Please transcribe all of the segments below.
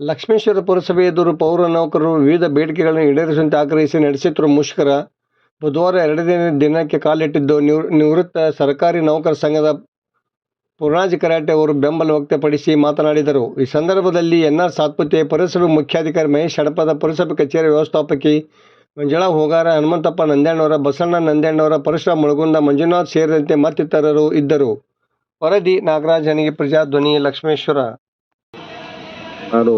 ಲಕ್ಷ್ಮೇಶ್ವರ ಪುರಸಭೆ ಎದುರು ಪೌರ ನೌಕರರು ವಿವಿಧ ಬೇಡಿಕೆಗಳನ್ನು ಈಡೇರಿಸುವಂತೆ ಆಗ್ರಹಿಸಿ ನಡೆಸುತ್ತಿರುವ ಮುಷ್ಕರ. ಬುಧವಾರ ಎರಡನೇ ದಿನಕ್ಕೆ ಕಾಲಿಟ್ಟಿದ್ದು ನಿವೃ, ನಿವೃತ್ತ ಸರ್ಕಾರಿ ನೌಕರ ಸಂಘದ ಪೂರ್ಣಾಜಿ ಕರಾಟೆ ಅವರು ಬೆಂಬಲ ವ್ಯಕ್ತಪಡಿಸಿ ಮಾತನಾಡಿದರು. ಈ ಸಂದರ್ಭದಲ್ಲಿ ಎನ್ಆರ್ ಸಾತ್ಪುತೆ ಪುರಸಭೆ ಮುಖ್ಯಾಧಿಕಾರಿ ಮಹೇಶ್ ಹಡಪದ ಪುರಸಭೆ ಕಚೇರಿ ವ್ಯವಸ್ಥಾಪಕಿ ಮಂಜುಳಾ ಹೋಗಾರ, ಹನುಮಂತಪ್ಪ ನಂದ್ಯಾಣ್ಣವರ ಬಸಣ್ಣ ನಂದ್ಯಾಣ್ಣವರ ಪರಶುರಾಮ್ ಮುಳುಗುಂದ, ಮಂಜುನಾಥ್ ಸೇರಿದಂತೆ ಮತ್ತಿತರರು ಇದ್ದರು. ವರದಿ ನಾಗರಾಜನಿಗೆ ಪ್ರಜಾಧ್ವನಿ ಲಕ್ಷ್ಮೇಶ್ವರ ನಾನು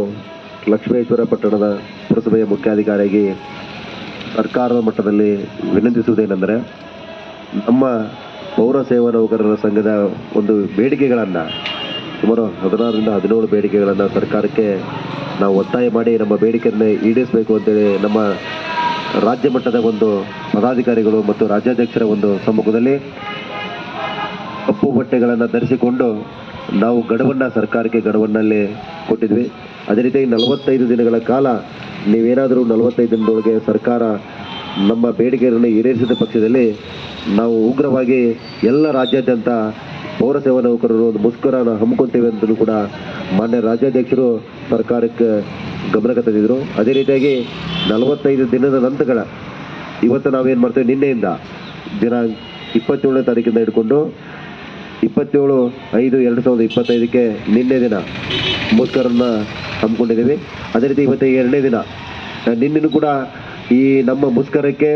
ಲಕ್ಷ್ಮೇಶ್ವರ ಪಟ್ಟಣದ ಪುರಸಭೆಯ ಮುಖ್ಯಾಧಿಕಾರಿಯಾಗಿ ಸರ್ಕಾರದ ಮಟ್ಟದಲ್ಲಿ ವಿನಂತಿಸುವುದೇನೆಂದರೆ ನಮ್ಮ ಪೌರ ಸೇವಾ ನೌಕರರ ಸಂಘದ ಒಂದು ಬೇಡಿಕೆಗಳನ್ನು, ಸುಮಾರು ಹದಿನಾರರಿಂದ ಹದಿನೇಳು ಬೇಡಿಕೆಗಳನ್ನು ಸರ್ಕಾರಕ್ಕೆ ನಾವು ಒತ್ತಾಯ ಮಾಡಿ ನಮ್ಮ ಬೇಡಿಕೆಯನ್ನು ಈಡೇರಿಸಬೇಕು ಅಂತೇಳಿ ನಮ್ಮ ರಾಜ್ಯ ಮಟ್ಟದ ಒಂದು ಪದಾಧಿಕಾರಿಗಳು ಮತ್ತು ರಾಜ್ಯಾಧ್ಯಕ್ಷರ ಒಂದು ಸಮ್ಮುಖದಲ್ಲಿ ಕಪ್ಪು ಬಟ್ಟೆಗಳನ್ನು ಧರಿಸಿಕೊಂಡು ನಾವು ಗಡುವನ್ನು ಸರ್ಕಾರಕ್ಕೆ ಗಡುವನ್ನಲ್ಲೇ ಕೊಟ್ಟಿದ್ವಿ. ಅದೇ ರೀತಿಯಾಗಿ ನಲವತ್ತೈದು ದಿನಗಳ ಕಾಲ ನೀವೇನಾದರೂ ನಲವತ್ತೈದು ದಿನದೊಳಗೆ ಸರ್ಕಾರ ನಮ್ಮ ಬೇಡಿಕೆಯನ್ನು ಈಡೇರಿಸಿದ ಪಕ್ಷದಲ್ಲಿ ನಾವು ಉಗ್ರವಾಗಿ ಎಲ್ಲ ರಾಜ್ಯಾದ್ಯಂತ ಪೌರ ಸೇವಾ ನೌಕರರು ಒಂದು ಮುಷ್ಕರನ ಹಮ್ಮಿಕೊಳ್ತೇವೆ ಅಂತಲೂ ಕೂಡ ಮಾನ್ಯ ರಾಜ್ಯಾಧ್ಯಕ್ಷರು ಸರ್ಕಾರಕ್ಕೆ ಗಮನಕ್ಕೆ ತಂದಿದ್ದರು ಅದೇ ರೀತಿಯಾಗಿ ನಲವತ್ತೈದು ದಿನದ ನಂತರಗಳ ಇವತ್ತು ನಾವೇನು ಮಾಡ್ತೇವೆ? ನಿನ್ನೆಯಿಂದ ದಿನ ಇಪ್ಪತ್ತೇಳನೇ ತಾರೀಕಿಂದ ಹಿಡ್ಕೊಂಡು ಇಪ್ಪತ್ತೇಳು, ಐದು, ಎರಡು ಸಾವಿರದ ಇಪ್ಪತ್ತೈದಕ್ಕೆ ನಿನ್ನೆ ದಿನ ಮುಸ್ಕರನ್ನ ಹಮ್ಮಿಕೊಂಡಿದ್ದೀವಿ. ಅದೇ ರೀತಿ ಇವತ್ತು ಎರಡನೇ ದಿನ ನಿನ್ನೆನೂ ಕೂಡ ಈ ನಮ್ಮ ಮುಸ್ಕರಕ್ಕೆ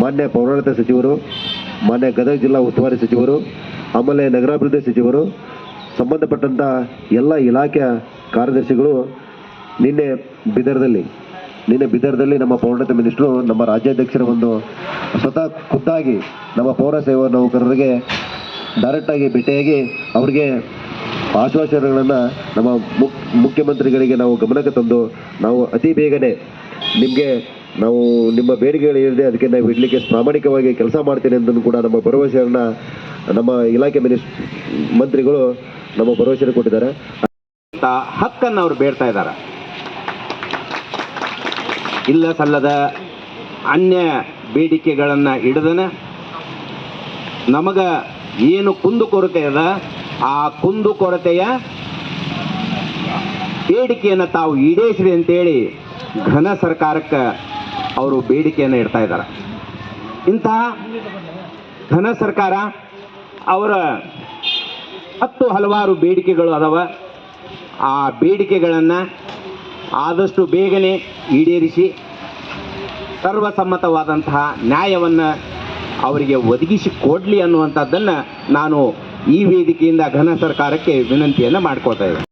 ಮಾನ್ಯ ಪೌರಾಡಳಿತ ಸಚಿವರು, ಮಾನ್ಯ ಗದಗ ಜಿಲ್ಲಾ ಉಸ್ತುವಾರಿ ಸಚಿವರು, ಆಮೇಲೆ ನಗರಾಭಿವೃದ್ಧಿ ಸಚಿವರು ಸಂಬಂಧಪಟ್ಟಂಥ ಎಲ್ಲ ಇಲಾಖೆಯ ಕಾರ್ಯದರ್ಶಿಗಳು ನಿನ್ನೆ ಬಿದರ್ದಲ್ಲಿ ನಿನ್ನೆ ಬಿದರ್ದಲ್ಲಿ ನಮ್ಮ ಪೌರಾಡಳಿತ ಮಿನಿಸ್ಟ್ರು, ನಮ್ಮ ರಾಜ್ಯಾಧ್ಯಕ್ಷರ ಒಂದು ಸ್ವತಃ ಖುದ್ದಾಗಿ ನಮ್ಮ ಪೌರ ಸೇವಾ ನೌಕರರಿಗೆ ಡೈರೆಕ್ಟಾಗಿ ಭೇಟಿಯಾಗಿ ಅವರಿಗೆ ಆಶ್ವಾಸನೆಗಳನ್ನು ನಮ್ಮ ಮುಖ್ಯಮಂತ್ರಿಗಳಿಗೆ ನಾವು ಗಮನಕ್ಕೆ ತಂದು ನಾವು ಅತಿ ಬೇಗನೆ ನಿಮಗೆ ನಾವು ನಿಮ್ಮ ಬೇಡಿಕೆಗಳು ಏನಿದೆ ಅದಕ್ಕೆ ನಾವು ಇಡಲಿಕ್ಕೆ ಪ್ರಾಮಾಣಿಕವಾಗಿ ಕೆಲಸ ಮಾಡ್ತೇನೆ ಅಂತ ಕೂಡ ನಮ್ಮ ಭರವಸೆಯನ್ನು ನಮ್ಮ ಇಲಾಖೆ ಮಿನಿಸ್, ಮಂತ್ರಿಗಳು ನಮ್ಮ ಭರವಸೆ ಕೊಟ್ಟಿದ್ದಾರೆ. ಹಕ್ಕನ್ನು ಅವರು ಬೇಡ್ತಾ ಇದ್ದಾರೆ. ಇಲ್ಲ ಸಲ್ಲದ ಅನ್ಯ ಬೇಡಿಕೆಗಳನ್ನು ಹಿಡಿದನ ನಮಗ ಏನು ಕುಂದುಕೊರತೆ ಅದ, ಆ ಕುಂದುಕೊರತೆಯ ಬೇಡಿಕೆಯನ್ನು ತಾವು ಈಡೇರಿಸಿರಿ ಅಂತೇಳಿ ಘನ ಸರ್ಕಾರಕ್ಕೆ ಅವರು ಬೇಡಿಕೆಯನ್ನು ಇಡ್ತಾ ಇದ್ದಾರೆ ಇಂತಹ ಘನ ಸರ್ಕಾರ ಅವರ ಹತ್ತು ಹಲವಾರು ಬೇಡಿಕೆಗಳು ಅದಾವ. ಆ ಬೇಡಿಕೆಗಳನ್ನು ಆದಷ್ಟು ಬೇಗನೆ ಈಡೇರಿಸಿ, ಸರ್ವಸಮ್ಮತವಾದಂತಹ ನ್ಯಾಯವನ್ನು ಅವರಿಗೆ ಒದಗಿಸಿ ಕೊಡಲಿ ಅನ್ನುವಂಥದ್ದನ್ನು ನಾನು ಈ ವೇದಿಕೆಯಿಂದ ಘನ ಸರ್ಕಾರಕ್ಕೆ ವಿನಂತಿಯನ್ನು ಮಾಡ್ಕೋತಾ ಇದ್ದೇನೆ.